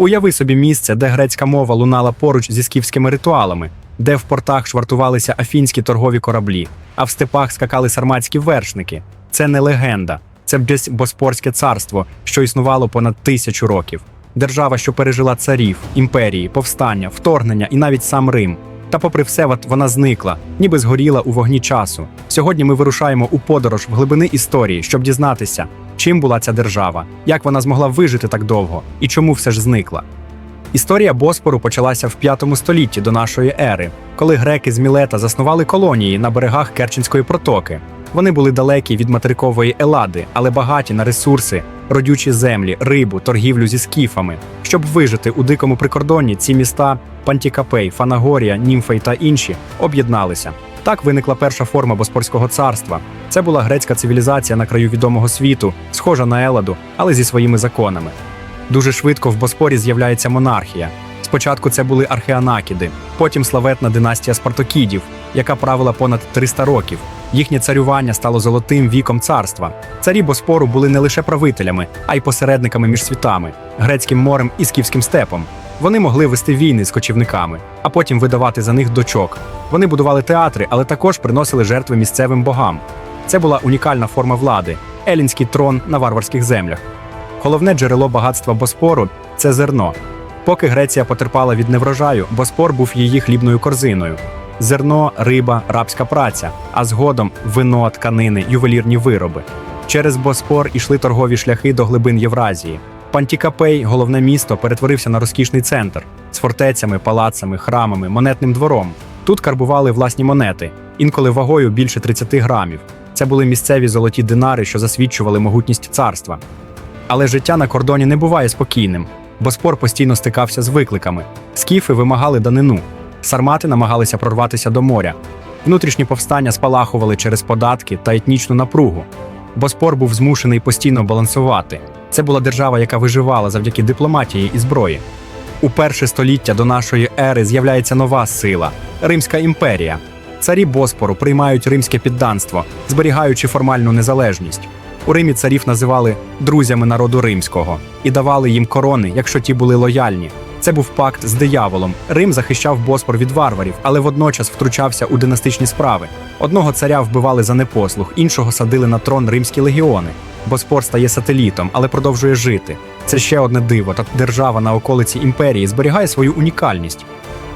Уяви собі місце, де грецька мова лунала поруч зі скіфськими ритуалами, де в портах швартувалися афінські торгові кораблі, а в степах скакали сарматські вершники. Це не легенда, це десь Боспорське царство, що існувало понад тисячу років. Держава, що пережила царів, імперії, повстання, вторгнення і навіть сам Рим. Та, попри все, вона зникла, ніби згоріла у вогні часу. Сьогодні ми вирушаємо у подорож в глибини історії, щоб дізнатися, чим була ця держава, як вона змогла вижити так довго і чому все ж зникла. Історія Боспору почалася в 5 столітті до нашої ери, коли греки з Мілета заснували колонії на берегах Керченської протоки. Вони були далекі від материкової Елади, але багаті на ресурси, родючі землі, рибу, торгівлю зі скіфами. Щоб вижити у дикому прикордонні, ці міста Пантікапей, Фанагорія, Німфей та інші об'єдналися. Так виникла перша форма Боспорського царства. Це була грецька цивілізація на краю відомого світу, схожа на Еладу, але зі своїми законами. Дуже швидко в Боспорі з'являється монархія. Спочатку це були археанакіди, потім славетна династія Спартокідів, яка правила понад 300 років. Їхнє царювання стало золотим віком царства. Царі Боспору були не лише правителями, а й посередниками між світами, грецьким морем і скіфським степом. Вони могли вести війни з кочівниками, а потім видавати за них дочок. Вони будували театри, але також приносили жертви місцевим богам. Це була унікальна форма влади елінський трон на варварських землях. Головне джерело багатства Боспору це зерно. Поки Греція потерпала від неврожаю, Боспор був її хлібною корзиною. Зерно, риба, рабська праця, а згодом вино, тканини, ювелірні вироби. Через Боспор ішли торгові шляхи до глибин Євразії. Пантікапей, головне місто, перетворився на розкішний центр з фортецями, палацами, храмами, монетним двором. Тут карбували власні монети, інколи вагою більше 30 грамів. Це були місцеві золоті динари, що засвідчували могутність царства. Але життя на кордоні не буває спокійним. Боспор постійно стикався з викликами. Скіфи вимагали данину, сармати намагалися прорватися до моря. Внутрішні повстання спалахували через податки та етнічну напругу. Боспор був змушений постійно балансувати. Це була держава, яка виживала завдяки дипломатії і зброї. У перше століття до нашої ери з'являється нова сила Римська імперія. Царі Боспору приймають римське підданство, зберігаючи формальну незалежність. У Римі царів називали друзями народу римського і давали їм корони, якщо ті були лояльні. Це був пакт з дияволом. Рим захищав Боспор від варварів, але водночас втручався у династичні справи. Одного царя вбивали за непослух, іншого садили на трон римські легіони. Боспор стає сателітом, але продовжує жити. Це ще одне диво. Та держава на околиці імперії зберігає свою унікальність.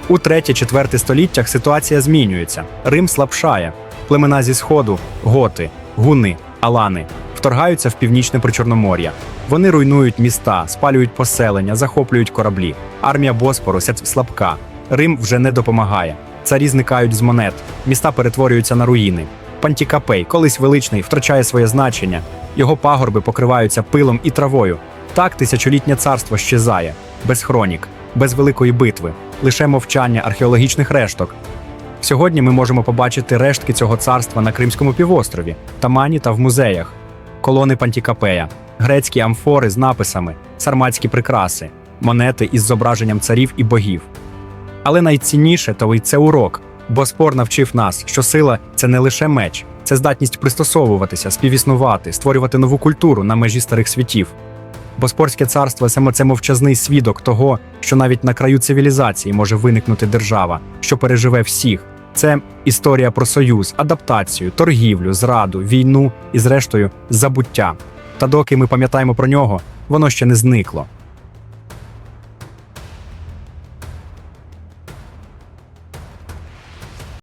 У 3-4 століттях ситуація змінюється. Рим слабшає. Племена зі сходу, готи, гуни, алани вторгаються в північне причорномор'я. Вони руйнують міста, спалюють поселення, захоплюють кораблі. Армія Боспору слабка. Рим вже не допомагає. Царі зникають з монет, міста перетворюються на руїни. Пантікапей, колись величний, втрачає своє значення. Його пагорби покриваються пилом і травою. Так тисячолітнє царство щезає, без хронік, без великої битви, лише мовчання археологічних решток. Сьогодні ми можемо побачити рештки цього царства на Кримському півострові, Тамані та в музеях, колони Пантікапея, грецькі амфори з написами, сарматські прикраси, монети із зображенням царів і богів. Але найцінніше то й це урок, бо спор навчив нас, що сила це не лише меч, це здатність пристосовуватися, співіснувати, створювати нову культуру на межі старих світів. Боспорське царство саме це мовчазний свідок того, що навіть на краю цивілізації може виникнути держава, що переживе всіх. Це історія про союз, адаптацію, торгівлю, зраду, війну і, зрештою, забуття. Та доки ми пам'ятаємо про нього, воно ще не зникло.